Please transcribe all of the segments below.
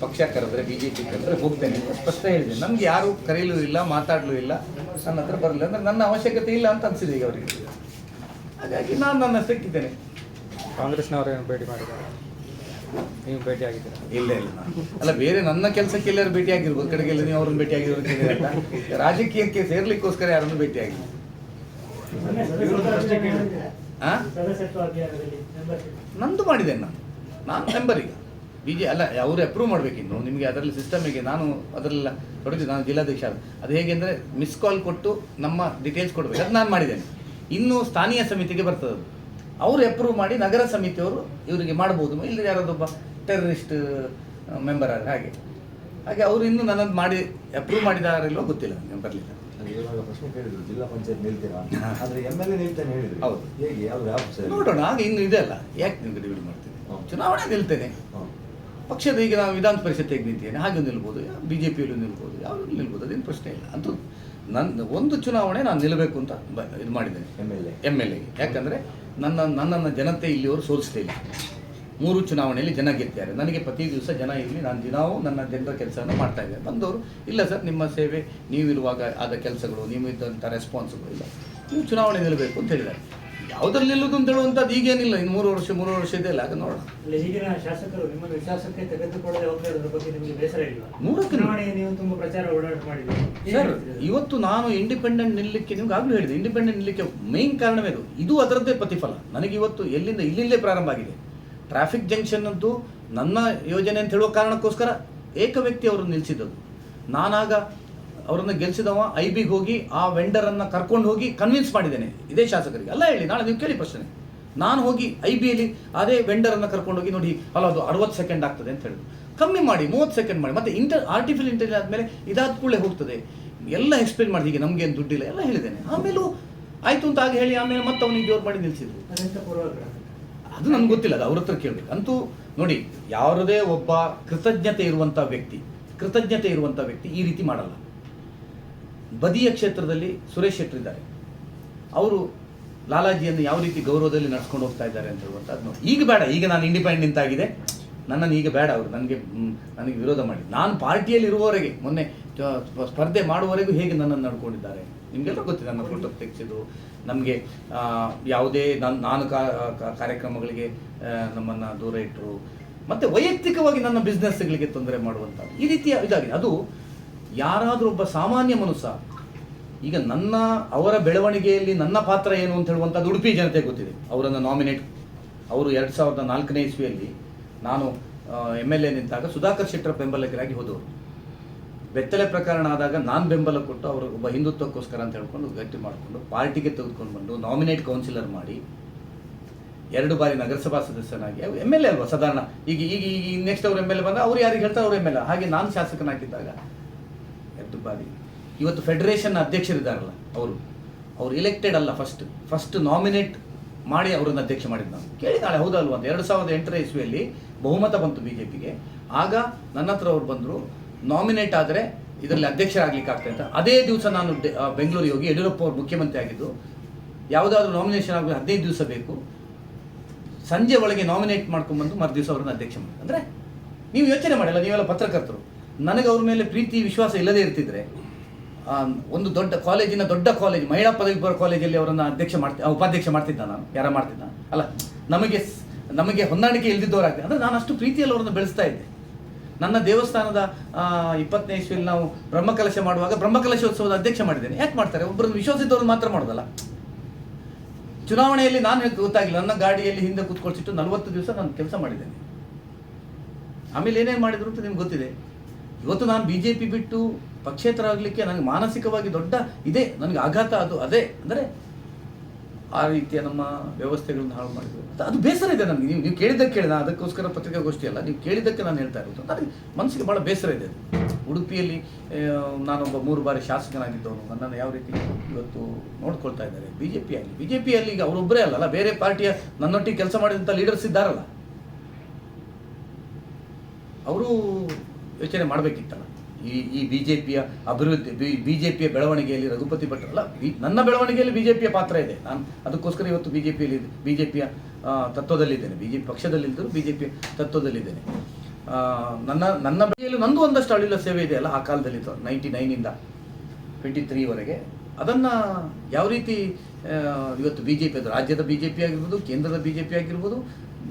ಪಕ್ಷ ಕರೆದ್ರೆ B J P ಕರೆದ್ರೆ ಹೋಗ್ತೇನೆ. ಅಂತ ಸ್ಪಷ್ಟ ಹೇಳಿದೆ. ನಮ್ಗೆ ಯಾರು ಕರೆಯಲೂ ಇಲ್ಲ ಮಾತಾಡಲೂ ಇಲ್ಲ ನನ್ನ ಹತ್ರ ಬರಲಿಲ್ಲ ಅಂದ್ರೆ ನನ್ನ ಅವಶ್ಯಕತೆ ಇಲ್ಲ ಅಂತ ಅನಿಸಿದೆ ಈಗ ಅವರಿಗೆ. ಹಾಗಾಗಿ ನಾನು ನನ್ನ ಸಿಕ್ಕಿದ್ದೇನೆ ಕಾಂಗ್ರೆಸ್ನವರೇನು ಭೇಟಿ ಮಾಡಿದ್ದಾರೆ. ನೀವು ಭೇಟಿ ಆಗಿದ್ದೀರಾ? ಇಲ್ಲ ಇಲ್ಲ ಅಲ್ಲ ಬೇರೆ ನನ್ನ ಕೆಲಸಕ್ಕೆ ಎಲ್ಲರೂ ಭೇಟಿ ಆಗಿರ್ಬೋದು ಕಡೆಗೆಲ್ಲ ನೀವು ಅವ್ರನ್ನ ಭೇಟಿ ಆಗಿರೋ ಅಂತ ರಾಜಕೀಯಕ್ಕೆ ಸೇರ್ಲಿಕ್ಕೋಸ್ಕರ ಯಾರನ್ನು ಭೇಟಿ ಆಗಿಲ್ಲ. ಆ? ಸದಸ್ಯತ್ವ ಅಭಿಯಾನದಲ್ಲಿ membership. ನಂದು ಮಾಡಿದ್ದೇನೆ ನಾನು. ನಾನು ಮೆಂಬರ್ ಈಗ. ಬಿ ಜೆ ಅಲ್ಲ ಅವರು ಅಪ್ರೂವ್ ಮಾಡಬೇಕಿನ್ನು. ನಿಮಗೆ ಅದರಲ್ಲಿ ಸಿಸ್ಟಮಿಗೆ ನಾನು ಅದರಲ್ಲ ತೊಡಗಿದ್ದೆ ನಾನು ಜಿಲ್ಲಾಧ್ಯಕ್ಷ ಅದು ಹೇಗೆ ಅಂದರೆ ಮಿಸ್ ಕಾಲ್ ಕೊಟ್ಟು ನಮ್ಮ ಡೀಟೇಲ್ಸ್ ಕೊಡಬೇಕು. ಅದು ನಾನು ಮಾಡಿದ್ದೇನೆ. ಇನ್ನು ಸ್ಥಾನೀಯ ಸಮಿತಿಗೆ ಬರ್ತದೆ ಅದು ಅವರು ಅಪ್ರೂವ್ ಮಾಡಿ ನಗರ ಸಮಿತಿಯವರು ಇವರಿಗೆ ಮಾಡ್ಬೋದು. ಇಲ್ಲ ಯಾರಾದೊಬ್ಬ ಟೆರರಿಸ್ಟ್ ಮೆಂಬರ್ ಆದರೆ ಹಾಗೆ. ಹಾಗೆ ಅವರು ಇನ್ನೂ ನನ್ನದು ಮಾಡಿ ಅಪ್ರೂವ್ ಮಾಡಿದಾರಿಲ್ವೋ ಗೊತ್ತಿಲ್ಲ ನನಗೆ ಬರಲಿಲ್ಲ. ಪ್ರಶ್ನೆ ಕೇಳಿದ್ರು ಜಿಲ್ಲಾ ಪಂಚಾಯತ್ ನಿಲ್ತೀರಾ ಆದರೆ ಎಂ ಎಲ್ ಎ ನಿಲ್ತಾನೆ ಹೇಳಿದ್ರು. ಹೌದು. ಹೇಗೆ? ಯಾವ ನೋಡೋಣ ಆಗ ಇನ್ನು ಇದೆ ಅಲ್ಲ. ಯಾಕೆ ನೀವು ಡಿವೈಡ್ ಮಾಡ್ತೀನಿ. ಚುನಾವಣೆ ನಿಲ್ತೇನೆ. ಪಕ್ಷದ ಈಗ ನಾವು ವಿಧಾನ ಪರಿಷತ್ತಿಗೆ ನಿಂತೇನೆ ಹಾಗೆ ನಿಲ್ಬೋದು ಬಿ ಜೆ ಪಿಯಲ್ಲೂ ನಿಲ್ಬೋದು ಯಾವಾಗಲೂ ನಿಲ್ಬೋದು ಅದೇನು ಪ್ರಶ್ನೆ ಇಲ್ಲ. ಅಂತೂ ನನ್ನ ಒಂದು ಚುನಾವಣೆ ನಾನು ನಿಲ್ಲಬೇಕು ಅಂತ ಬ ಇದು ಮಾಡಿದ್ದೇನೆ. M L A M L ಎಗೆ ಯಾಕಂದರೆ ನನ್ನ ನನ್ನನ್ನು ಜನತೆ ಇಲ್ಲಿಯವರು ಸೋಲಿಸ್ತಾ ಇಲ್ಲ. ಮೂರು ಚುನಾವಣೆಯಲ್ಲಿ ಜನ ಗೆದ್ದಿದ್ದಾರೆ. ನನಗೆ ಪ್ರತಿ ದಿವಸ ಜನ ಇರಲಿ ನಾನು ದಿನವೂ ನನ್ನ ಜನರ ಕೆಲಸವನ್ನು ಮಾಡ್ತಾ ಇದ್ದೇನೆ. ಬಂದವರು ಇಲ್ಲ ಸರ್ ನಿಮ್ಮ ಸೇವೆ ನೀವಿರುವಾಗ ಆದ ಕೆಲಸಗಳು ನೀವು ಇದ್ದಂಥ ರೆಸ್ಪಾನ್ಸ್ಗಳು ಇಲ್ಲ. ನೀವು ಚುನಾವಣೆ ನಿಲ್ಲಬೇಕು ಅಂತ ಹೇಳಿದ್ದಾರೆ. ಯಾವುದ್ರಲ್ಲಿ ನಿಲ್ಲುವುದು ಅಂತ ಹೇಳುವಂಥದ್ದು ಈಗೇನಿಲ್ಲ. ಇನ್ನು ಮೂರು ವರ್ಷ ಮೂರು ವರ್ಷ ಇದೆ ಅಲ್ಲ ಆಗ ನೋಡೋಣ. ಅಲ್ಲಿ ಈಗಿನ ಶಾಸಕರು ನಿಮ್ಮನ್ನು ವಿಶ್ವಾಸಕ್ಕೆ ತೆಗೆದುಕೊಳ್ಳದೆ ಹೋಗ್ತಾ ಇರೋದ್ರ ಬಗ್ಗೆ ನಿಮಗೆ ಬೇಸರ ಇಲ್ಲ ನೂರಕ್ಕೆ ನೂರು. ನೀವು ತುಂಬಾ ಪ್ರಚಾರ ಓಡಾಟ ಮಾಡಿದ್ರಿ ಏನ್ ಸರ್ ಹೇಳ್ತೀರಿ ಅದಕ್ಕೆ? ಇವತ್ತು ನಾನು ಇಂಡಿಪೆಂಡೆಂಟ್ ನಿಲ್ಲಕ್ಕೆ ನಿಮ್ಗೆ ಆಗಲೂ ಹೇಳಿದೆ. ಇಂಡಿಪೆಂಡೆಂಟ್ ನಿಲ್ಲಕ್ಕೆ ಮೇನ್ ಕಾರಣವೇ ಅದು. ಇದು ಅದರದ್ದೇ ಪ್ರತಿಫಲ. ನನಗೆ ಇವತ್ತು ಎಲ್ಲಿಂದ ಇಲ್ಲಿಲ್ಲೇ ಪ್ರಾರಂಭ ಆಗಿದೆ. ಟ್ರಾಫಿಕ್ ಜಂಕ್ಷನ್ ಅಂತೂ ನನ್ನ ಯೋಜನೆ ಅಂತ ಹೇಳುವ ಕಾರಣಕ್ಕೋಸ್ಕರ ಏಕ ವ್ಯಕ್ತಿ ಅವರು ನಿಲ್ಲಿಸಿದ್ದದು ನಾನಾಗ ಅವರನ್ನು ಗೆಲ್ಸಿದವ ಐ ಬಿಗೆ ಹೋಗಿ ಆ ವೆಂಡರನ್ನು ಕರ್ಕೊಂಡು ಹೋಗಿ ಕನ್ವಿನ್ಸ್ ಮಾಡಿದ್ದೇನೆ. ಇದೇ ಶಾಸಕರಿಗೆ. ಅಲ್ಲ ಹೇಳಿ, ನಾಳೆ ನೀವು ಕೇಳಿ ಪ್ರಶ್ನೆ. ನಾನು ಹೋಗಿ ಐ ಬಿಯಲ್ಲಿ ಅದೇ ವೆಂಡರನ್ನು ಕರ್ಕೊಂಡು ಹೋಗಿ ನೋಡಿ, ಅಲ್ಲ ಅದು ಅರವತ್ತು ಸೆಕೆಂಡ್ ಆಗ್ತದೆ ಅಂತ ಹೇಳಿದ್ರು. ಕಮ್ಮಿ ಮಾಡಿ, ಮೂವತ್ತು ಸೆಕೆಂಡ್ ಮಾಡಿ. ಮತ್ತೆ ಇಂಟರ್ ಆರ್ಟಿಫಿಷಿಯಲ್ ಇಂಟೆಲಿಜೆನ್ಸ್ ಆದಮೇಲೆ ಇದಾದ ಕೂಡಲೇ ಹೋಗ್ತದೆ. ಎಲ್ಲ ಎಕ್ಸ್ಪ್ಲೇನ್ ಮಾಡಿ ಹೀಗೆ ನಮಗೇನು ದುಡ್ಡಿಲ್ಲ, ಎಲ್ಲ ಹೇಳಿದ್ದೇನೆ. ಆಮೇಲೂ ಆಯಿತು ಅಂತ ಆಗ ಹೇಳಿ, ಆಮೇಲೆ ಮತ್ತೆ ಅವನಿಗೆ ಜೋರು ಮಾಡಿ ನಿಲ್ಲಿಸಿದ್ರು ಅದು ನಮ್ಗೆ ಗೊತ್ತಿಲ್ಲ, ಅದು ಅವ್ರ ಹತ್ರ ಕೇಳಬೇಕು. ಅಂತೂ ನೋಡಿ, ಯಾರದೇ ಒಬ್ಬ ಕೃತಜ್ಞತೆ ಇರುವಂಥ ವ್ಯಕ್ತಿ, ಕೃತಜ್ಞತೆ ಇರುವಂಥ ವ್ಯಕ್ತಿ ಈ ರೀತಿ ಮಾಡಲ್ಲ. ಬದಿಯ ಕ್ಷೇತ್ರದಲ್ಲಿ ಸುರೇಶ್ ಶೆಟ್ಟರ್ ಇದ್ದಾರೆ. ಅವರು ಲಾಲಾಜಿಯನ್ನು ಯಾವ ರೀತಿ ಗೌರವದಲ್ಲಿ ನಡ್ಸ್ಕೊಂಡು ಹೋಗ್ತಾ ಇದ್ದಾರೆ ಅಂತ ಹೇಳುವಂಥದ್ದು. ಈಗ ಬೇಡ, ಈಗ ನಾನು ಇಂಡಿಪೆಂಡೆಂಟ್ ಆಗಿದೆ ನನ್ನನ್ನು ಈಗ ಬೇಡ ಅವರು, ನನಗೆ ನನಗೆ ವಿರೋಧ ಮಾಡಿ. ನಾನು ಪಾರ್ಟಿಯಲ್ಲಿ ಇರುವವರೆಗೆ ಮೊನ್ನೆ ಸ್ಪರ್ಧೆ ಮಾಡುವವರೆಗೂ ಹೇಗೆ ನನ್ನನ್ನು ನಡ್ಕೊಂಡಿದ್ದಾರೆ? ನಿಮಗೆಲ್ಲ ಗೊತ್ತಿದೆ, ನನ್ನ ಫೋಟೋ ತೆಗೆಸಿದ್ದು. ನಮಗೆ ಯಾವುದೇ, ನಾನು ನಾನು ಕಾರ್ಯಕ್ರಮಗಳಿಗೆ ನಮ್ಮನ್ನು ದೂರ ಇಟ್ಟರು. ಮತ್ತು ವೈಯಕ್ತಿಕವಾಗಿ ನನ್ನ ಬಿಸ್ನೆಸ್ಗಳಿಗೆ ತೊಂದರೆ ಮಾಡುವಂಥದ್ದು. ಈ ರೀತಿಯ ಇದಾಗಿದೆ. ಅದು ಯಾರಾದರೂ ಒಬ್ಬ ಸಾಮಾನ್ಯ ಮನುಷ್ಯ, ಈಗ ನನ್ನ, ಅವರ ಬೆಳವಣಿಗೆಯಲ್ಲಿ ನನ್ನ ಪಾತ್ರ ಏನು ಅಂತ ಹೇಳುವಂಥದ್ದು ಉಡುಪಿ ಜನತೆ ಗೊತ್ತಿದೆ. ಅವರನ್ನು ನಾಮಿನೇಟ್ ಅವರು ಎರಡು ಸಾವಿರದ ನಾಲ್ಕನೇ ಇಸ್ವಿಯಲ್ಲಿ ನಾನು ಎಂ ಎಲ್ ಎ ನಿಂತಾಗ ಸುಧಾಕರ್ ಶೆಟ್ಟರ ಬೆಂಬಲಕರಾಗಿ ಹೋದವರು. ಬೆತ್ತಲೆ ಪ್ರಕರಣ ಆದಾಗ ನಾನು ಬೆಂಬಲ ಕೊಟ್ಟು ಅವರು ಒಬ್ಬ ಹಿಂದುತ್ವಕ್ಕೋಸ್ಕರ ಅಂತ ಹೇಳ್ಕೊಂಡು ಗಟ್ಟಿ ಮಾಡಿಕೊಂಡು ಪಾರ್ಟಿಗೆ ತೆಗೆದುಕೊಂಡು ಬಂದು ನಾಮಿನೇಟ್ ಕೌನ್ಸಿಲರ್ ಮಾಡಿ, ಎರಡು ಬಾರಿ ನಗರಸಭಾ ಸದಸ್ಯನಾಗಿ ಎಂ ಎಲ್ ಎ ಅಲ್ವಾ ಸಾಧಾರಣ, ಈಗ ಈಗ ಈಗ ನೆಕ್ಸ್ಟ್ ಅವ್ರು ಎಂ ಎಲ್ ಎ ಬಂದ ಅವ್ರು ಯಾರಿಗೆ ಹೇಳ್ತಾರೆ? ಅವ್ರು ಎಂ ಎಲ್ ಎ ಹಾಗೆ ನಾನು ಶಾಸಕನಾಗಿದ್ದಾಗ ಎರಡು ಬಾರಿ ಇವತ್ತು ಫೆಡರೇಷನ್ ಅಧ್ಯಕ್ಷರಿದ್ದಾರಲ್ಲ ಅವರು. ಅವ್ರು ಇಲೆಕ್ಟೆಡ್ ಅಲ್ಲ ಫಸ್ಟ್ ಫಸ್ಟ್ ನಾಮಿನೇಟ್ ಮಾಡಿ ಅವರನ್ನು ಅಧ್ಯಕ್ಷ ಮಾಡಿದ್ದು ನಾನು. ಕೇಳಿ ನಾಳೆ ಹೌದಲ್ವಾ? ಅಂತ ಎರಡು ಸಾವಿರದ ಎಂಟರ ಇಸ್ವಿಯಲ್ಲಿ ಬಹುಮತ ಬಂತು ಬಿ ಜೆ ಪಿಗೆ ಆಗ ನನ್ನ ಹತ್ರ ಅವ್ರು ಬಂದರು ನಾಮಿನೇಟ್ ಆದರೆ ಇದರಲ್ಲಿ ಅಧ್ಯಕ್ಷರಾಗಲಿಕ್ಕೆ ಆಗ್ತದೆ ಅಂತ ಅದೇ ದಿವಸ ನಾನು ಬೆಂಗಳೂರಿಗೆ ಹೋಗಿ ಯಡಿಯೂರಪ್ಪ ಅವರು ಮುಖ್ಯಮಂತ್ರಿ ಆಗಿದ್ದು, ಯಾವುದಾದ್ರೂ ನಾಮಿನೇಷನ್ ಆಗಲಿ ಹದಿನೈದು ದಿವಸ ಬೇಕು. ಸಂಜೆ ಒಳಗೆ ನಾಮಿನೇಟ್ ಮಾಡ್ಕೊಂಡ್ಬಂದು ಮರು ದಿವಸ ಅವ್ರನ್ನ ಅಧ್ಯಕ್ಷ ಮಾಡಿ. ಅಂದರೆ ನೀವು ಯೋಚನೆ ಮಾಡಿಲ್ಲ, ನೀವೆಲ್ಲ ಪತ್ರಕರ್ತರು. ನನಗೆ ಅವ್ರ ಮೇಲೆ ಪ್ರೀತಿ, ವಿಶ್ವಾಸ ಇಲ್ಲದೇ ಇರ್ತಿದ್ರೆ ಒಂದು ದೊಡ್ಡ ಕಾಲೇಜಿನ ದೊಡ್ಡ ಕಾಲೇಜ್, ಮಹಿಳಾ ಪದವಿ ಪೂರ್ವ ಕಾಲೇಜಲ್ಲಿ ಅವರನ್ನು ಅಧ್ಯಕ್ಷ ಮಾಡ್ತಿ ಉಪಾಧ್ಯಕ್ಷ ಮಾಡ್ತಿದ್ದ ನಾನು, ಯಾರ ಮಾಡ್ತಿದ್ದ? ಅಲ್ಲ, ನಮಗೆ ನಮಗೆ ಹೊಂದಾಣಿಕೆ ಇಲ್ದಿದ್ದವರಾಗ್ತದೆ ಅಂದರೆ ನಾನು ಅಷ್ಟು ಪ್ರೀತಿಯಲ್ಲಿ ಅವರನ್ನು ಬೆಳೆಸ್ತಾ ಇದ್ದೆ. ನನ್ನ ದೇವಸ್ಥಾನದ ಇಪ್ಪತ್ತನೇ ಇಸ್ವಿಯಲ್ಲಿ ನಾವು ಬ್ರಹ್ಮಕಲಶ ಮಾಡುವಾಗ ಬ್ರಹ್ಮಕಲಶೋತ್ಸವದ ಅಧ್ಯಕ್ಷ ಮಾಡಿದ್ದೇನೆ. ಯಾಕೆ ಮಾಡ್ತಾರೆ? ಒಬ್ಬರನ್ನು ವಿಶ್ವಾಸಿದ್ದವ್ರನ್ನ ಮಾತ್ರ ಮಾಡೋದಲ್ಲ. ಚುನಾವಣೆಯಲ್ಲಿ ನಾನು ಗೊತ್ತಾಗಿಲ್ಲ. ನನ್ನ ಗಾಡಿಯಲ್ಲಿ ಹಿಂದೆ ಕೂತ್ಕೊಳ್ಸಿಟ್ಟು ನಲವತ್ತು ದಿವಸ ನಾನು ಕೆಲಸ ಮಾಡಿದ್ದೇನೆ. ಆಮೇಲೆ ಏನೇನು ಮಾಡಿದ್ರು ಅಂತ ನಿಮ್ಗೆ ಗೊತ್ತಿದೆ. ಇವತ್ತು ನಾನು ಬಿ ಜೆ ಪಿ ಬಿಟ್ಟು ಪಕ್ಷೇತರ ಆಗಲಿಕ್ಕೆ ನನಗೆ ಮಾನಸಿಕವಾಗಿ ದೊಡ್ಡ ಇದೆ, ನನಗೆ ಆಘಾತ ಅದು ಅದೇ. ಅಂದರೆ ಆ ರೀತಿಯ ನಮ್ಮ ವ್ಯವಸ್ಥೆಗಳನ್ನು ಹಾಳು ಮಾಡಿದ್ರು. ಅದು- ಬೇಸರ ಇದೆ ನನಗೆ. ನೀವು ನೀವು ಕೇಳಿದ್ದಕ್ಕೆ ಕೇಳಿದ ಅದಕ್ಕೋಸ್ಕರ ಪತ್ರಿಕಾಗೋಷ್ಠಿ ಅಲ್ಲ, ನೀವು ಕೇಳಿದ್ದಕ್ಕೆ ನಾನು ಹೇಳ್ತಾ ಇರೋದು. ನನಗೆ ಮನಸ್ಸಿಗೆ ಭಾಳ ಬೇಸರ ಇದೆ ಅದು. ಉಡುಪಿಯಲ್ಲಿ ನಾನೊಬ್ಬ ಮೂರು ಬಾರಿ ಶಾಸಕನಾಗಿದ್ದವನು. ನನ್ನನ್ನು ಯಾವ ರೀತಿ ಇವತ್ತು ನೋಡ್ಕೊಳ್ತಾ ಇದ್ದಾರೆ? ಬಿ ಜೆ ಪಿಯಲ್ಲಿ ಬಿ ಜೆ ಪಿಯಲ್ಲಿ ಈಗ ಅವರೊಬ್ಬರೇ ಅಲ್ಲಲ್ಲ, ಬೇರೆ ಪಾರ್ಟಿಯ ನನ್ನೊಟ್ಟಿಗೆ ಕೆಲಸ ಮಾಡಿದಂಥ ಲೀಡರ್ಸ್ ಇದ್ದಾರಲ್ಲ. ಅವರು ಯೋಚನೆ ಮಾಡಬೇಕಿತ್ತಲ್ಲ. ಈ ಈ ಬಿ ಜೆ ಪಿಯ ಅಭಿವೃದ್ಧಿ, ಬಿ ಜೆ ಪಿಯ ಬೆಳವಣಿಗೆಯಲ್ಲಿ ರಘುಪತಿ ಭಟ್ರಲ್ಲ ಬಿ- ನನ್ನ ಬೆಳವಣಿಗೆಯಲ್ಲಿ ಬಿ ಜೆ ಪಿಯ ಪಾತ್ರ ಇದೆ. ನಾನು ಅದಕ್ಕೋಸ್ಕರ ಇವತ್ತು ಬಿ ಜೆ ಪಿಯಲ್ಲಿ ಬಿ ಜೆ ಪಿಯ ತತ್ವದಲ್ಲಿದ್ದೇನೆ. ಬಿ ಜೆ ಪಿ ಪಕ್ಷದಲ್ಲಿದ್ದರೂ ಬಿ ಜೆ ಪಿ ತತ್ವದಲ್ಲಿದ್ದೇನೆ ನನ್ನ ನನ್ನ ಬಳಿಯಲ್ಲಿ ನಂದು ಒಂದಷ್ಟು ಅಳಿಲ ಸೇವೆ ಇದೆ ಅಲ್ಲ, ಆ ಕಾಲದಲ್ಲಿ ನೈಂಟಿ ನೈನಿಂದ ಟ್ವೆಂಟಿ ತ್ರೀವರೆಗೆ. ಅದನ್ನು ಯಾವ ರೀತಿ ಇವತ್ತು ಬಿ ಜೆ ಪಿ ಅದು ರಾಜ್ಯದ ಬಿ ಜೆ ಪಿ ಆಗಿರ್ಬೋದು ಕೇಂದ್ರದ ಬಿ ಜೆ ಪಿ ಆಗಿರ್ಬೋದು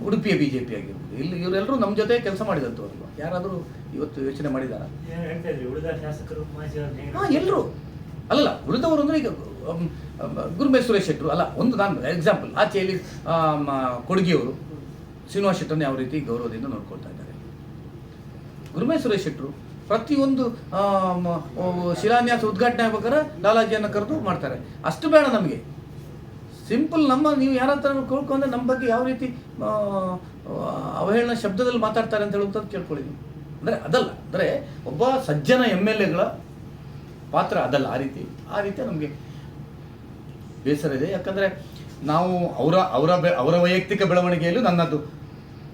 ಉಡುಪಿಯ ಬಿ ಜೆ ಪಿ ಆಗಿರ್ಬೋದು. ಇಲ್ಲಿ ಇವರೆಲ್ಲರೂ ನಮ್ಮ ಜೊತೆ ಕೆಲಸ ಮಾಡಿದಂಥವ್ರು ಯಾರಾದರೂ ಇವತ್ತು ಯೋಚನೆ ಮಾಡಿದಾರ? ಹಾಂ ಎಲ್ಲರೂ ಅಲ್ಲಲ್ಲ ಉಳಿದವರು ಅಂದರೆ ಈಗ ಗುರುಮೇಶ್ ಸುರೇಶ್ ಶೆಟ್ಟರು ಅಲ್ಲ ಒಂದು ನಾನು ಎಕ್ಸಾಂಪಲ್ ಆಚೆಯಲ್ಲಿ ಕೊಡುಗೆಯವರು ಶ್ರೀನಿವಾಸ್ ಶೆಟ್ಟರನ್ನ ಯಾವ ರೀತಿ ಗೌರವದಿಂದ ನೋಡ್ಕೊಳ್ತಾ ಇದ್ದಾರೆ. ಗುರುಮೇಶ್ ಸುರೇಶ್ ಶೆಟ್ಟರು ಪ್ರತಿಯೊಂದು ಶಿಲಾನ್ಯಾಸ ಉದ್ಘಾಟನೆ ಆಗ್ಬೇಕಾದ್ರೆ ಲಾಲಾಜಿಯನ್ನು ಕರೆದು ಮಾಡ್ತಾರೆ. ಅಷ್ಟು ಬೇಡ ನಮಗೆ. ಸಿಂಪಲ್ ನಮ್ಮ, ನೀವು ಯಾರ ಹತ್ರ ಕೇಳ್ಕೊಂಡ್ರೆ ನಮ್ಮ ಬಗ್ಗೆ ಯಾವ ರೀತಿ ಅವಹೇಳನ ಶಬ್ದದಲ್ಲಿ ಮಾತಾಡ್ತಾರೆ ಅಂತ ಹೇಳುವಂಥದ್ದು ಕೇಳ್ಕೊಳ್ಳಿ ನೀವು. ಅಂದರೆ ಅದಲ್ಲ, ಅಂದರೆ ಒಬ್ಬ ಸಜ್ಜನ ಎಂ ಎಲ್ ಎಗಳ ಪಾತ್ರ ಅದಲ್ಲ, ಆ ರೀತಿ. ಆ ರೀತಿ ನಮಗೆ ಬೇಸರ ಇದೆ. ಯಾಕಂದರೆ ನಾವು ಅವರ ಅವರ ಬೆ- ಅವರ ವೈಯಕ್ತಿಕ ಬೆಳವಣಿಗೆಯಲ್ಲೂ ನನ್ನದು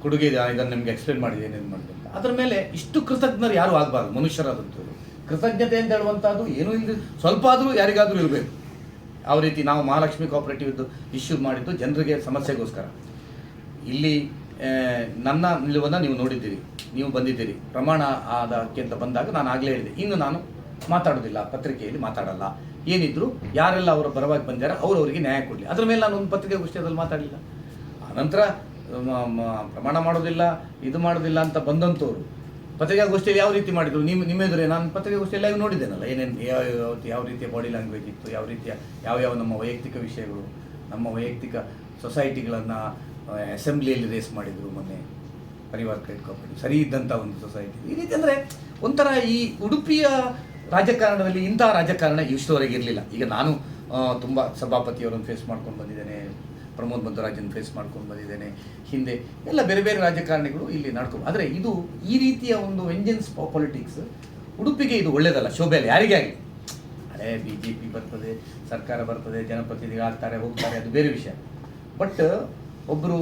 ಕೊಡುಗೆ ಇದೆ. ಇದನ್ನು ನಿಮಗೆ ಎಕ್ಸ್ಪ್ಲೇನ್ ಮಾಡಿದೆ, ಏನೇನು ಮಾಡಿದೆ ಅದರ ಮೇಲೆ ಇಷ್ಟು ಕೃತಜ್ಞರು ಯಾರು ಆಗಬಾರ್ದು, ಮನುಷ್ಯರಾದಂಥವ್ರು. ಕೃತಜ್ಞತೆ ಅಂತ ಹೇಳುವಂಥದ್ದು ಏನೂ ಇಲ್ಲ ಸ್ವಲ್ಪ ಆದರೂ ಯಾರಿಗಾದರೂ ಇರಬೇಕು. ಯಾವ ರೀತಿ ನಾವು ಮಹಾಲಕ್ಷ್ಮಿ ಕೋಆಪರೇಟಿವ್ದು ಇಶ್ಯೂ ಮಾಡಿದ್ದು ಜನರಿಗೆ ಸಮಸ್ಯೆಗೋಸ್ಕರ. ಇಲ್ಲಿ ನನ್ನ ನಿಲುವನ್ನು ನೀವು ನೋಡಿದ್ದೀರಿ, ನೀವು ಬಂದಿದ್ದೀರಿ. ಪ್ರಮಾಣ ಆದಕ್ಕೆ ಅಂತ ಬಂದಾಗ ನಾನು ಆಗಲೇ ಹೇಳಿದೆ. ಇನ್ನು ನಾನು ಮಾತಾಡೋದಿಲ್ಲ, ಪತ್ರಿಕೆಯಲ್ಲಿ ಮಾತಾಡಲ್ಲ. ಏನಿದ್ರು ಯಾರೆಲ್ಲ ಅವರ ಪರವಾಗಿ ಬಂದಿದ್ದಾರೆ ಅವರು ಅವರಿಗೆ ನ್ಯಾಯ ಕೊಡಲಿ. ಅದ್ರ ಮೇಲೆ ನಾನು ಒಂದು ಪತ್ರಿಕಾಗೋಷ್ಠಿಯಲ್ಲಿ ಮಾತಾಡಲಿಲ್ಲ. ಆನಂತರ ಪ್ರಮಾಣ ಮಾಡೋದಿಲ್ಲ, ಇದು ಮಾಡೋದಿಲ್ಲ ಅಂತ ಬಂದಂಥವ್ರು ಪತ್ರಿಕಾಗೋಷ್ಠಿಯಲ್ಲಿ ಯಾವ ರೀತಿ ಮಾಡಿದ್ರು? ನಿಮ್ಮ ನಿಮ್ಮ ಎದುರೇ ನಾನು ಪತ್ರಿಕಾಗೋಷ್ಠಿಯಲ್ಲಿ ಆಗಿ ನೋಡಿದ್ದೇನಲ್ಲ, ಏನೇನು, ಯಾವ ಯಾವ ರೀತಿಯ ಬಾಡಿ ಲ್ಯಾಂಗ್ವೇಜ್ ಇತ್ತು, ಯಾವ ರೀತಿಯ, ಯಾವ ನಮ್ಮ ವೈಯಕ್ತಿಕ ವಿಷಯಗಳು, ನಮ್ಮ ವೈಯಕ್ತಿಕ ಸೊಸೈಟಿಗಳನ್ನು ಅಸೆಂಬ್ಲಿಯಲ್ಲಿ ರೇಸ್ ಮಾಡಿದರು ಮೊನ್ನೆ ಪರಿವಾರ ಕ್ರೆಡಿಟ್ ಸರಿ ಇದ್ದಂಥ ಒಂದು ಸೊಸೈಟಿ ಈ ರೀತಿ ಅಂದರೆ ಒಂಥರ ಈ ಉಡುಪಿಯ ರಾಜಕಾರಣದಲ್ಲಿ ಇಂಥ ರಾಜಕಾರಣ ಇಷ್ಟವರೆಗೆ ಇರಲಿಲ್ಲ. ಈಗ ನಾನು ತುಂಬ ಸಭಾಪತಿಯವರನ್ನು ಫೇಸ್ ಮಾಡ್ಕೊಂಡು ಬಂದಿದ್ದೇನೆ ಪ್ರಮೋದ್ ಮಧ್ವರಾಜನ್ ಫೇಸ್ ಮಾಡ್ಕೊಂಡು ಬಂದಿದ್ದೇನೆ. ಹಿಂದೆ ಎಲ್ಲ ಬೇರೆ ಬೇರೆ ರಾಜಕಾರಣಿಗಳು ಇಲ್ಲಿ ನಡ್ಕೊಂಡು ಆದರೆ ಇದು ಈ ರೀತಿಯ ಒಂದು ವೆಂಜನ್ಸ್ ಪಾಲಿಟಿಕ್ಸ್ ಉಡುಪಿಗೆ ಇದು ಒಳ್ಳೇದಲ್ಲ, ಶೋಭೆಯಲ್ಲಿ ಯಾರಿಗೆ ಆಗಲಿ ಹಳೆ ಬಿ ಜೆ ಪಿ ಬರ್ತದೆ, ಸರ್ಕಾರ ಬರ್ತದೆ, ಜನಪ್ರತಿನಿಧಿಗಳು ಆಗ್ತಾರೆ, ಹೋಗ್ತಾರೆ, ಅದು ಬೇರೆ ವಿಷಯ. ಬಟ್ ಒಬ್ಬರು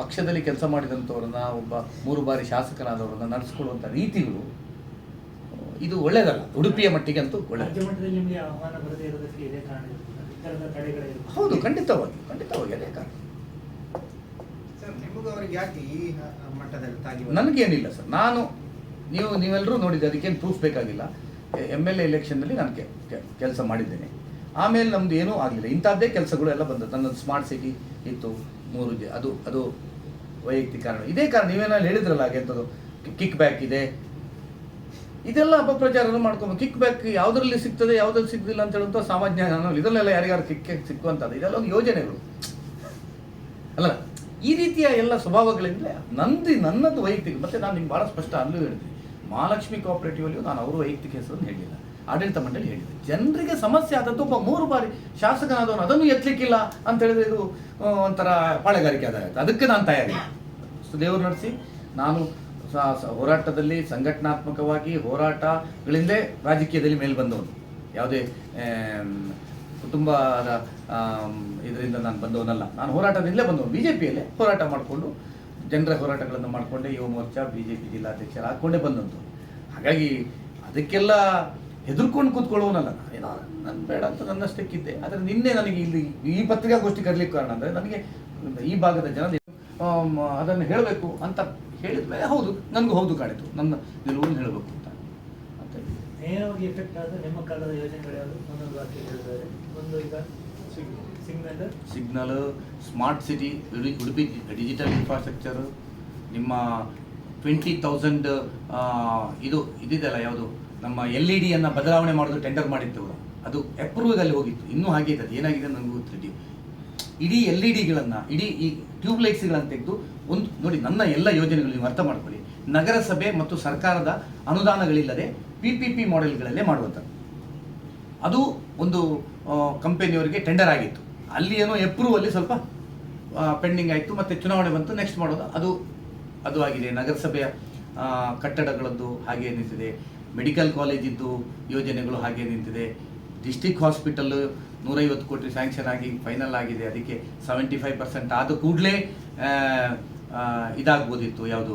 ಪಕ್ಷದಲ್ಲಿ ಕೆಲಸ ಮಾಡಿದಂಥವ್ರನ್ನ, ಒಬ್ಬ ಮೂರು ಬಾರಿ ಶಾಸಕನಾದವ್ರನ್ನ ನಡೆಸ್ಕೊಳ್ಳುವಂಥ ರೀತಿಗಳು, ಇದು ಒಳ್ಳೇದಲ್ಲ. ಉಡುಪಿಯ ಮಟ್ಟಿಗೆ ಅಂತೂ ಒಳ್ಳೆಯದು ಹೌದು ಖಂಡಿತವಾಗಿ ಖಂಡಿತವಾಗಿ ಅದೇ ಕಾರಣ. ಸರ್ ನಿಮಗೂ ಅವ್ರಿಗೆ ಯಾಕೆ ಈ ಹ- ತಾಗಿ ಬಂತು? ನನಗೇನಿಲ್ಲ ಸರ್. ನಾನು ನೀವು ನೀವೆಲ್ಲರೂ ನೋಡಿದ್ದೆ ಅದಕ್ಕೇನು ಪ್ರೂಫ್ ಬೇಕಾಗಿಲ್ಲ. ಎಂ ಎಲ್ ಎ ಎಲೆಕ್ಷನ್ನಲ್ಲಿ ನಾನು ಕೆಲಸ ಮಾಡಿದ್ದೇನೆ. ಆಮೇಲೆ ನಮ್ದು ಏನೂ ಆಗಲಿಲ್ಲ. ಇಂಥದ್ದೇ ಕೆಲಸಗಳು ಎಲ್ಲ ಬಂದದ್ದು. ನನ್ನದು ಸ್ಮಾರ್ಟ್ ಸಿಟಿ ಇತ್ತು ಮೂರು ಅದು ಅದು ವೈಯಕ್ತಿಕ ಕಾರಣ. ಇದೇ ಕಾರಣ ನೀವೇನಲ್ಲಿ ಹೇಳಿದ್ರಲ್ಲ ಹಾಗೆ ಎಂಥದ್ದು ಕಿಕ್ ಬ್ಯಾಕ್ ಇದೆ ಇದೆಲ್ಲ ಅಪಪ್ರಚಾರ ಮಾಡ್ಕೊಂಡು ಕಿಕ್ ಬ್ಯಾಕ್ ಯಾವುದರಲ್ಲಿ ಸಿಗ್ತದೆ, ಯಾವುದ್ರಲ್ಲಿ ಸಿಗ್ತಿಲ್ಲ ಅಂತ ಹೇಳುವಂಥ ಸಾಮಾನ್ಯ ಇದರಲ್ಲೆಲ್ಲ ಯಾರಿಗಾರು ಕಿಕ್ ಸಿಕ್ಕುವಂಥದ್ದು. ಇದೆಲ್ಲ ಒಂದು ಯೋಜನೆಗಳು. ಅಲ್ಲ, ಈ ರೀತಿಯ ಎಲ್ಲ ಸ್ವಭಾವಗಳಿಂದ ನಂದಿ ನನ್ನದು ವೈಯಕ್ತಿಕ ಮತ್ತೆ ನಾನು ನಿಮ್ಗೆ ಭಾಳ ಸ್ಪಷ್ಟ ಅಲ್ಲೂ ಹೇಳಿದೆ ಮಹಾಲಕ್ಷ್ಮಿ ಕೋಆಪರೇಟಿವಲ್ಲಿಯೂ ನಾನು ಅವರು ವೈಯಕ್ತಿಕ ಹೆಸರನ್ನು ಹೇಳಿಲ್ಲ. ಆಡಳಿತ ಮಂಡಳಿ ಹೇಳಿದೆ. ಜನರಿಗೆ ಸಮಸ್ಯೆ ಆದದ್ದು ಒಬ್ಬ ಮೂರು ಬಾರಿ ಶಾಸಕನಾದವನು ಅದನ್ನು ಎತ್ತಲಿಕ್ಕಿಲ್ಲ ಅಂತ ಹೇಳಿದ್ರೆ ಇದು ಒಂಥರ ಪಾಳೆಗಾರಿಕೆ ಆಯ್ತು. ಅದಕ್ಕೆ ನಾನು ತಯಾರಿ ದೇವರು ನಡೆಸಿ, ನಾನು ಹೋರಾಟದಲ್ಲಿ ಸಂಘಟನಾತ್ಮಕವಾಗಿ ಹೋರಾಟಗಳಿಂದಲೇ ರಾಜಕೀಯದಲ್ಲಿ ಮೇಲೆ ಬಂದವನು. ಯಾವುದೇ ಕುಟುಂಬದ ಇದರಿಂದ ನಾನು ಬಂದವನಲ್ಲ. ನಾನು ಹೋರಾಟದಿಂದಲೇ ಬಂದವನು. ಬಿ ಜೆ ಪಿಯಲ್ಲೇ ಹೋರಾಟ ಮಾಡಿಕೊಂಡು, ಜನರ ಹೋರಾಟಗಳನ್ನು ಮಾಡಿಕೊಂಡೆ, ಯುವ ಮೋರ್ಚಾ ಬಿ ಜೆ ಪಿ ಜಿಲ್ಲಾಧ್ಯಕ್ಷರು ಹಾಕ್ಕೊಂಡೇ ಬಂದಂತು. ಹಾಗಾಗಿ ಅದಕ್ಕೆಲ್ಲ ಹೆದರ್ಕೊಂಡು ಕೂತ್ಕೊಳ್ಳೋನಲ್ಲ ಏನೋ, ನಾನು ಬೇಡ ಅಂತ ನನ್ನಷ್ಟಕ್ಕಿದ್ದೆ ಆದರೆ ನಿನ್ನೆ ನನಗೆ ಇಲ್ಲಿ ಈ ಪತ್ರಿಕಾಗೋಷ್ಠಿ ಕರಲಿಕ್ಕೆ ಕಾರಣ ಅಂದರೆ ನನಗೆ ಈ ಭಾಗದ ಜನ ಅದನ್ನು ಹೇಳಬೇಕು ಅಂತ ಹೇಳಿದ ಮೇಲೆ ಹೌದು ನನಗೂ ಹೌದು ಕಾಣಿತು ನನ್ನ ನಿಲುವನ್ನು ಹೇಳಬೇಕು ಅಂತ. ಅಂತ. ನೇರವಾಗಿ ಎಫೆಕ್ಟ್ ಆದ ನಿಮ್ಮ ಕಾಲದ ಯೋಜನೆಗಳು ಯಾವುದು? ಒಂದೊಂದು ವಾಕ್ಯ ಹೇಳಿದ್ದಾರೆ. ಒಂದು ಈಗ signal. Signal smart city Udupi digital infrastructure ನಿಮ್ಮ ಟ್ವೆಂಟಿ ತೌಸಂಡ್ ಇದು ಇದಿದೆಯಲ್ಲ ಯಾವುದು? ನಮ್ಮ ಎಲ್ ಇ ಡಿಯನ್ನು ಬದಲಾವಣೆ ಮಾಡೋದು ಟೆಂಡರ್ ಮಾಡಿತ್ತು. ಅದು ಅಪ್ರೂವಲ್ಲಿ ಹೋಗಿತ್ತು. ಇನ್ನೂ ಹಾಗೆ ಇದೆ. ಅದು ಏನಾಗಿದೆ ನನಗೂ ಗೊತ್ತಿಲ್ಲ. ಇಡೀ ಎಲ್ ಇ ಡಿಗಳನ್ನು ಇಡೀ ಈ ಟ್ಯೂಬ್ಲೈಟ್ಸ್ಗಳನ್ನು ತೆಗೆದು ಒಂದು ನೋಡಿ, ನನ್ನ ಎಲ್ಲ ಯೋಜನೆಗಳು ನೀವು ಅರ್ಥ ಮಾಡ್ಕೊಳ್ಳಿ. ನಗರಸಭೆ ಮತ್ತು ಸರ್ಕಾರದ ಅನುದಾನಗಳಿಲ್ಲದೆ ಪಿ ಪಿ ಪಿ ಮಾಡೆಲ್ಗಳಲ್ಲೇ ಮಾಡುವಂಥದ್ದು. ಅದು ಒಂದು ಕಂಪೆನಿಯವರಿಗೆ ಟೆಂಡರ್ ಆಗಿತ್ತು. ಅಲ್ಲಿ ಏನೋ ಎಪ್ರೂವಲ್ಲಿ ಸ್ವಲ್ಪ ಪೆಂಡಿಂಗ್ ಆಯಿತು, ಮತ್ತು ಚುನಾವಣೆ ಬಂತು ನೆಕ್ಸ್ಟ್ ಮಾಡೋದು. ಅದು ಅದು ಆಗಿದೆ. ನಗರಸಭೆಯ ಕಟ್ಟಡಗಳದ್ದು ಹಾಗೆ ನಿಂತಿದೆ. ಮೆಡಿಕಲ್ ಕಾಲೇಜಿದ್ದು ಯೋಜನೆಗಳು ಹಾಗೆ ನಿಂತಿದೆ. ಡಿಸ್ಟಿಕ್ ಹಾಸ್ಪಿಟಲ್ ನೂರೈವತ್ತು ಕೋಟಿ ಸ್ಯಾಂಕ್ಷನ್ ಆಗಿ ಫೈನಲ್ ಆಗಿದೆ. ಅದಕ್ಕೆ ಸೆವೆಂಟಿ ಫೈವ್ ಪರ್ಸೆಂಟ್ ಆದ ಕೂಡಲೇ ಇದಾಗ್ಬೋದಿತ್ತು, ಯಾವುದು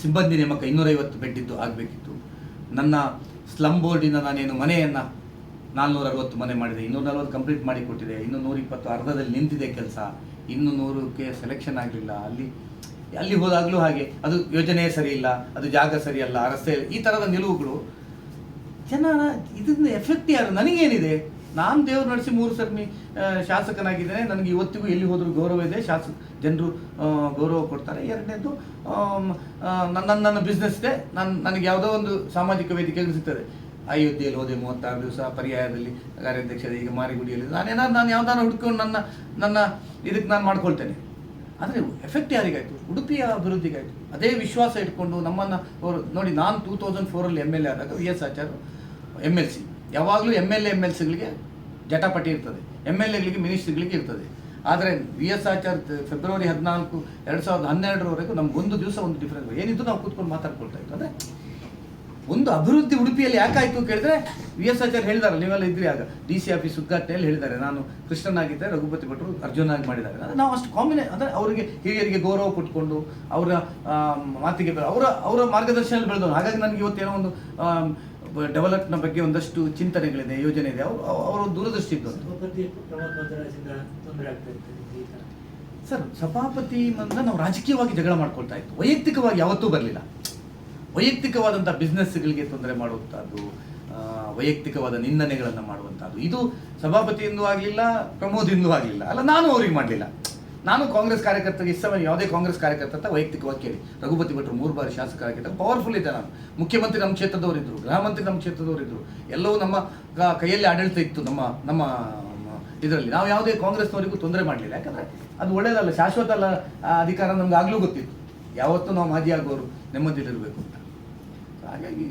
ಸಿಬ್ಬಂದಿ ನೇಮಕ ಇನ್ನೂರೈವತ್ತು ಬೆಡ್ ಇದ್ದು ಆಗಬೇಕಿತ್ತು. ನನ್ನ ಸ್ಲಮ್ ಬೋರ್ಡಿನ ನಾನೇನು ಮನೆಯನ್ನು ನಾನ್ನೂರ ಅರವತ್ತು ಮನೆ ಮಾಡಿದೆ ಇನ್ನೂರ ನಲ್ವತ್ತು ಕಂಪ್ಲೀಟ್ ಮಾಡಿ ಕೊಟ್ಟಿದೆ, ಇನ್ನು ನೂರ ಇಪ್ಪತ್ತು ಅರ್ಧದಲ್ಲಿ ನಿಂತಿದೆ ಕೆಲಸ, ಇನ್ನು ನೂರಕ್ಕೆ ಸೆಲೆಕ್ಷನ್ ಆಗಲಿಲ್ಲ, ಅಲ್ಲಿ ಅಲ್ಲಿ ಹೋದಾಗಲೂ ಹಾಗೆ, ಅದು ಯೋಜನೆ ಸರಿ ಇಲ್ಲ, ಅದು ಜಾಗ ಸರಿ ಅಲ್ಲ ಆ ರಸ್ತೆ ಈ ಥರದ ನಿಲುವುಗಳು, ಜನ ಇದರಿಂದ ಎಫೆಕ್ಟ್ ಯಾರು? ನನಗೇನಿದೆ? ನಾನು ದೇವ್ರು ನಡೆಸಿ ಮೂರು ಸರ್ಮಿ ಶಾಸಕನಾಗಿದ್ದೇನೆ. ನನಗೆ ಇವತ್ತಿಗೂ ಎಲ್ಲಿ ಹೋದರೂ ಗೌರವ ಇದೆ. ಶಾಸಕ, ಜನರು ಗೌರವ ಕೊಡ್ತಾರೆ. ಎರಡನೇದು ನನ್ನ ನನ್ನ ಬಿಸ್ನೆಸ್ ಇದೆ. ನಾನು, ನನಗೆ ಯಾವುದೋ ಒಂದು ಸಾಮಾಜಿಕ ವೇದಿಕೆಗಳು ಸಿಗ್ತದೆ. ಅಯೋಧ್ಯೆಯಲ್ಲಿ ಹೋದೆ ಮೂವತ್ತಾರು ದಿವಸ, ಪರ್ಯಾಯದಲ್ಲಿ ಕಾರ್ಯಾಧ್ಯಕ್ಷ ಈಗ ಮಾರಿಗುಡಿಯಲ್ಲಿ. ನಾನೇನಾದ್ರು ನಾನು ಯಾವ್ದಾರು ಹುಡ್ಕೊಂಡು ನನ್ನ ನನ್ನ ಇದಕ್ಕೆ ನಾನು ಮಾಡ್ಕೊಳ್ತೇನೆ. ಆದರೆ ಎಫೆಕ್ಟ್ ಯಾರಿಗಾಯಿತು? ಉಡುಪಿಯ ಅಭಿವೃದ್ಧಿಗಾಯಿತು. ಅದೇ ವಿಶ್ವಾಸ ಇಟ್ಕೊಂಡು ನಮ್ಮನ್ನು, ಅವರು ನೋಡಿ, ನಾನು ಟೂ ತೌಸಂಡ್ ಫೋರಲ್ಲಿ ಎಂ ಎಲ್ ಎ ಆದಾಗ V S Acharya M L C ಯಾವಾಗಲೂ M L A M L ಸಿಗಳಿಗೆ ಜಟಾಪಟಿ ಇರ್ತದೆ. ಎಂ ಎಲ್ ಎಗಳಿಗೆ ಮಿನಿಸ್ಟ್ರಿಗಳಿಗೆ ಇರ್ತದೆ. ಆದರೆ ವಿ ಎಸ್ ಆಚಾರ್ ಫೆಬ್ರವರಿ ಹದಿನಾಲ್ಕು, ಎರಡು ಸಾವಿರದ ಹನ್ನೆರಡರವರೆಗೂ ನಮ್ಗೆ ಒಂದು ದಿವಸ ಒಂದು ಡಿಫ್ರೆನ್ಸ್ ಏನಿದ್ದು ನಾವು ಕೂತ್ಕೊಂಡು ಮಾತಾಡ್ಕೊಳ್ತಾ ಇತ್ತು ಅಂದರೆ ಒಂದು ಅಭಿವೃದ್ಧಿ ಉಡುಪಿಯಲ್ಲಿ ಯಾಕಾಯಿತು ಕೇಳಿದ್ರೆ ವಿ ಎಸ್ ಆಚಾರ್ಯ ಹೇಳಿದಾರೆ, ನೀವೆಲ್ಲ ಇದ್ರಿ ಆಗ. ಡಿ ಸಿ ಆಫೀಸ್ ಉದ್ಘಾಟನೆಯಲ್ಲಿ ಹೇಳಿದ್ದಾರೆ. ನಾನು ಕೃಷ್ಣನಾಗಿದ್ದೆ ರಘುಪತಿ ಭಟ್ರು ಅರ್ಜುನಾಗಿ ಮಾಡಿದ್ದಾರೆ. ಅಂದರೆ ನಾವು ಅಷ್ಟು ಕಾಂಬಿನೇ ಅಂದರೆ ಅವರಿಗೆ ಹಿರಿಯರಿಗೆ ಗೌರವ ಕೊಟ್ಕೊಂಡು, ಅವರ ಮಾತಿಗೆ ಅವರ ಅವರ ಮಾರ್ಗದರ್ಶನದಲ್ಲಿ ಬೆಳೆದವರು ಹಾಗಾಗಿ ನನಗೆ ಇವತ್ತೇನೋ ಒಂದು ಡೆವಲಪ್ನ ಬಗ್ಗೆ ಒಂದಷ್ಟು ಚಿಂತನೆಗಳಿದೆ ಯೋಜನೆ ಇದೆ. ಅವರು ಅವರ ದೂರದೃಷ್ಟಿ ಇದ್ದು ಸರ್ ಸಭಾಪತಿ ನಾವು ರಾಜಕೀಯವಾಗಿ ಜಗಳ ಮಾಡ್ಕೊಳ್ತಾ ಇತ್ತು. ವೈಯಕ್ತಿಕವಾಗಿ ಯಾವತ್ತೂ ಬರಲಿಲ್ಲ. ವೈಯಕ್ತಿಕವಾದಂಥ ಬಿಸ್ನೆಸ್ಗಳಿಗೆ ತೊಂದರೆ ಮಾಡುವಂಥದ್ದು ವೈಯಕ್ತಿಕವಾದ ನಿಂದನೆಗಳನ್ನು ಮಾಡುವಂಥದ್ದು ಇದು ಸಭಾಪತಿಯಿಂದೂ ಆಗಲಿಲ್ಲ ಪ್ರಮೋದಿಂದೂ ಆಗಲಿಲ್ಲ. ಅಲ್ಲ ನಾನು ಅವ್ರಿಗೆ ಮಾಡಲಿಲ್ಲ. ನಾನು ಕಾಂಗ್ರೆಸ್ ಕಾರ್ಯಕರ್ತರಿಗೆ ಇಷ್ಟ ಯಾವುದೇ ಕಾಂಗ್ರೆಸ್ ಕಾರ್ಯಕರ್ತ ಅಂತ ವೈಯಕ್ತಿಕವಾಗಿ ಕೇಳಿ. ರಘುಪತಿ ಭಟ್ರು ಮೂರು ಬಾರಿ ಶಾಸಕರಾಗಿದ್ದ ಪವರ್ಫುಲ್ ಇದ್ದೆ ನಾನು. ಮುಖ್ಯಮಂತ್ರಿ ನಮ್ಮ ಕ್ಷೇತ್ರದವರಿದ್ದರು ಗೃಹ ಮಂತ್ರಿ ನಮ್ಮ ಕ್ಷೇತ್ರದವರಿದ್ದರು ಎಲ್ಲವೂ ನಮ್ಮ ಕೈಯಲ್ಲಿ ಆಡಳಿತ ಇತ್ತು ನಮ್ಮ ನಮ್ಮ ಇದರಲ್ಲಿ. ನಾವು ಯಾವುದೇ ಕಾಂಗ್ರೆಸ್ನವರಿಗೂ ತೊಂದರೆ ಮಾಡಲಿಲ್ಲ. ಯಾಕಂದರೆ ಅದು ಒಳ್ಳೇದಲ್ಲ, ಶಾಶ್ವತ ಅಲ್ಲ ಅಧಿಕಾರ ನಮ್ಗೆ ಆಗಲೂ ಗೊತ್ತಿತ್ತು. ಯಾವತ್ತೂ ನಾವು ಮಾಜಿ ಆಗೋರು ಇರಬೇಕು ಅಂತ. ಹಾಗಾಗಿ